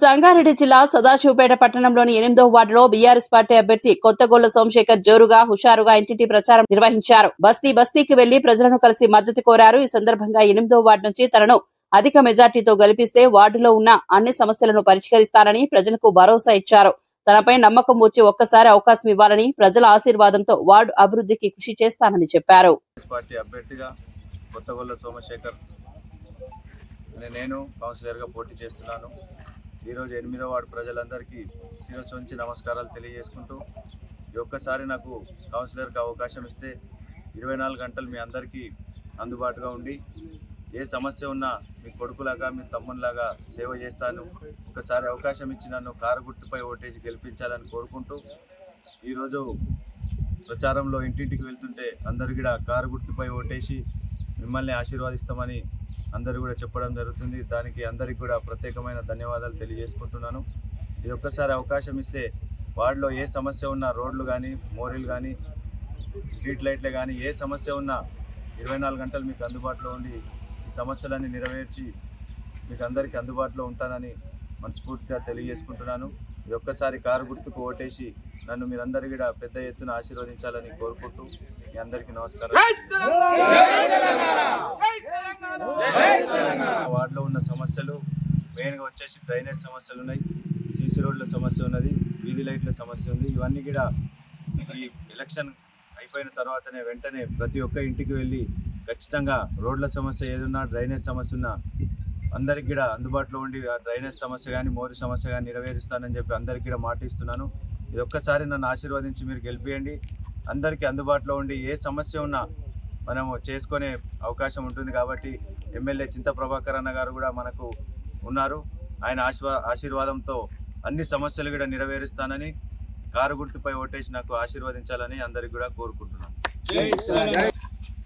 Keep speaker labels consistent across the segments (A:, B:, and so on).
A: సంగారెడ్డి జిల్లా సదాశివపేట పట్టణంలోని ఎనిమిదో వార్డులో బీఆర్ఎస్ పార్టీ అభ్యర్థి కొత్తగోళ్ళ సోమశేఖర్ జోరుగా హుషారుగా ఇంటింటి ప్రచారం నిర్వహించారు. బస్తీ బస్తీకి వెళ్ళి ప్రజలను కలిసి మద్దతు కోరారు. ఈ సందర్భంగా ఎనిమిదో వార్డు నుంచి తనను అధిక మెజార్టీతో గెలిపిస్తే వార్డులో ఉన్న అన్ని సమస్యలను పరిష్కరిస్తానని ప్రజలకు భరోసా ఇచ్చారు. తనపై నమ్మకం వచ్చి ఒక్కసారి అవకాశం ఇవ్వాలని ప్రజల ఆశీర్వాదంతో వార్డు అభివృద్ధికి కృషి చేస్తానని చెప్పారు.
B: పార్టీ అభ్యర్థిగా కొత్తగొల్ల సోమశేఖర్ నేను కౌన్సిలర్గా పోటీ చేస్తున్నాను. ఈరోజు ఎనిమిదో వార్డు ప్రజలందరికీ శిరస్సుంచి నమస్కారాలు తెలియజేసుకుంటూ ఈ ఒక్కసారి నాకు కౌన్సిలర్కి అవకాశం ఇస్తే ఇరవై నాలుగు గంటలు మీ అందరికీ అందుబాటుగా ఉండి ఏ సమస్య ఉన్నా మీ కొడుకులాగా మీ తమ్మునిలాగా సేవ చేస్తాను. ఒకసారి అవకాశం ఇచ్చి నన్ను కారు గుర్తుపై ఓటేసి గెలిపించాలని కోరుకుంటూ ఈరోజు ప్రచారంలో ఇంటింటికి వెళ్తుంటే అందరు కూడా కారు గుర్తుపై ఓటేసి మిమ్మల్ని ఆశీర్వాదిస్తామని అందరూ కూడా చెప్పడం జరుగుతుంది. దానికి అందరికి కూడా ప్రత్యేకమైన ధన్యవాదాలు తెలియజేసుకుంటున్నాను. ఇది ఒక్కసారి అవకాశం ఇస్తే వార్డులో ఏ సమస్య ఉన్నా రోడ్లు కానీ మోరీలు కానీ స్ట్రీట్ లైట్లు కానీ ఏ సమస్య ఉన్నా ఇరవై నాలుగు గంటలు మీకు అందుబాటులో ఉండి ఈ సమస్యలన్నీ నెరవేర్చి మీకు అందరికీ అందుబాటులో ఉంటానని మనస్ఫూర్తిగా తెలియజేసుకుంటున్నాను. ఇది ఒక్కసారి కారు గుర్తుకు ఓటేసి నన్ను మీరందరూ కూడా పెద్ద ఎత్తున ఆశీర్వదించాలని కోరుకుంటూ మీ అందరికీ నమస్కారం. వార్డులో ఉన్న సమస్యలు మెయిన్గా వచ్చేసి డ్రైనేజ్ సమస్యలు ఉన్నాయి. సీసీ రోడ్ల సమస్య ఉన్నది వీధి లైట్ల సమస్య ఉంది. ఇవన్నీ కూడా ఈ ఎలక్షన్ అయిపోయిన తర్వాతనే వెంటనే ప్రతి ఒక్క ఇంటికి వెళ్ళి ఖచ్చితంగా రోడ్ల సమస్య ఏదున్నా డ్రైనేజ్ సమస్య ఉన్నా అందరికి కూడా అందుబాటులో ఉండి ఆ డ్రైనేజ్ సమస్య కానీ మోరి సమస్య కానీ నెరవేరుస్తానని చెప్పి అందరికీ కూడా మాట ఇస్తున్నాను. ఇది ఒక్కసారి నన్ను ఆశీర్వదించి మీరు గెలిపియండి. అందరికీ అందుబాటులో ఉండి ఏ సమస్య ఉన్నా మనము చేసుకునే అవకాశం ఉంటుంది కాబట్టి ఎమ్మెల్యే చింత ప్రభాకర్ అన్న గారు కూడా మనకు ఉన్నారు. ఆయన ఆశీర్వా ఆశీర్వాదంతో అన్ని సమస్యలు కూడా నెరవేరుస్తానని కారు గుర్తుపై ఓటేసి నాకు ఆశీర్వదించాలని అందరికి కూడా కోరుకుంటున్నాను.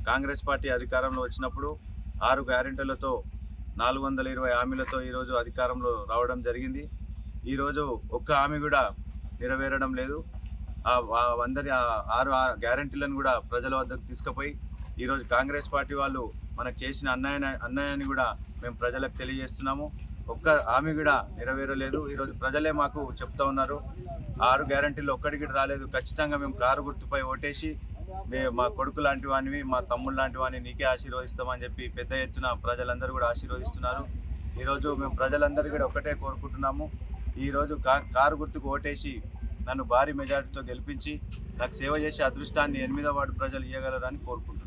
B: కాంగ్రెస్ పార్టీ అధికారంలో వచ్చినప్పుడు ఆరు గ్యారెంటీలతో నాలుగు వందల ఇరవై హామీలతో ఈరోజు అధికారంలో రావడం జరిగింది. ఈరోజు ఒక్క హామీ కూడా నెరవేరడం లేదు. అందరి ఆరు గ్యారంటీలను కూడా ప్రజల వద్దకు తీసుకుపోయి ఈరోజు కాంగ్రెస్ పార్టీ వాళ్ళు మనకు చేసిన అన్యాయ అన్యాయాన్ని కూడా మేము ప్రజలకు తెలియజేస్తున్నాము. ఒక్క హామీ కూడా నెరవేరలేదు. ఈరోజు ప్రజలే మాకు చెప్తా ఉన్నారు. ఆరు గ్యారంటీలు ఒక్కడికి రాలేదు. ఖచ్చితంగా మేము కారు గుర్తుపై ఓటేసి మా కొడుకు లాంటి వానివి మా తమ్ముడు లాంటి వాడిని నీకే ఆశీర్వదిస్తామని చెప్పి పెద్ద ఎత్తున ప్రజలందరూ కూడా ఆశీర్వదిస్తున్నారు. ఈరోజు మేము ప్రజలందరూ కూడా ఒకటే కోరుకుంటున్నాము. ఈరోజు కా కారు గుర్తుకు ఓటేసి నన్ను భారీ మెజారిటీతో గెలిపించి నాకు సేవ చేసే అదృష్టాన్ని ఎనిమిదో వార్డు ప్రజలు ఇవ్వగలరని కోరుకుంటున్నాను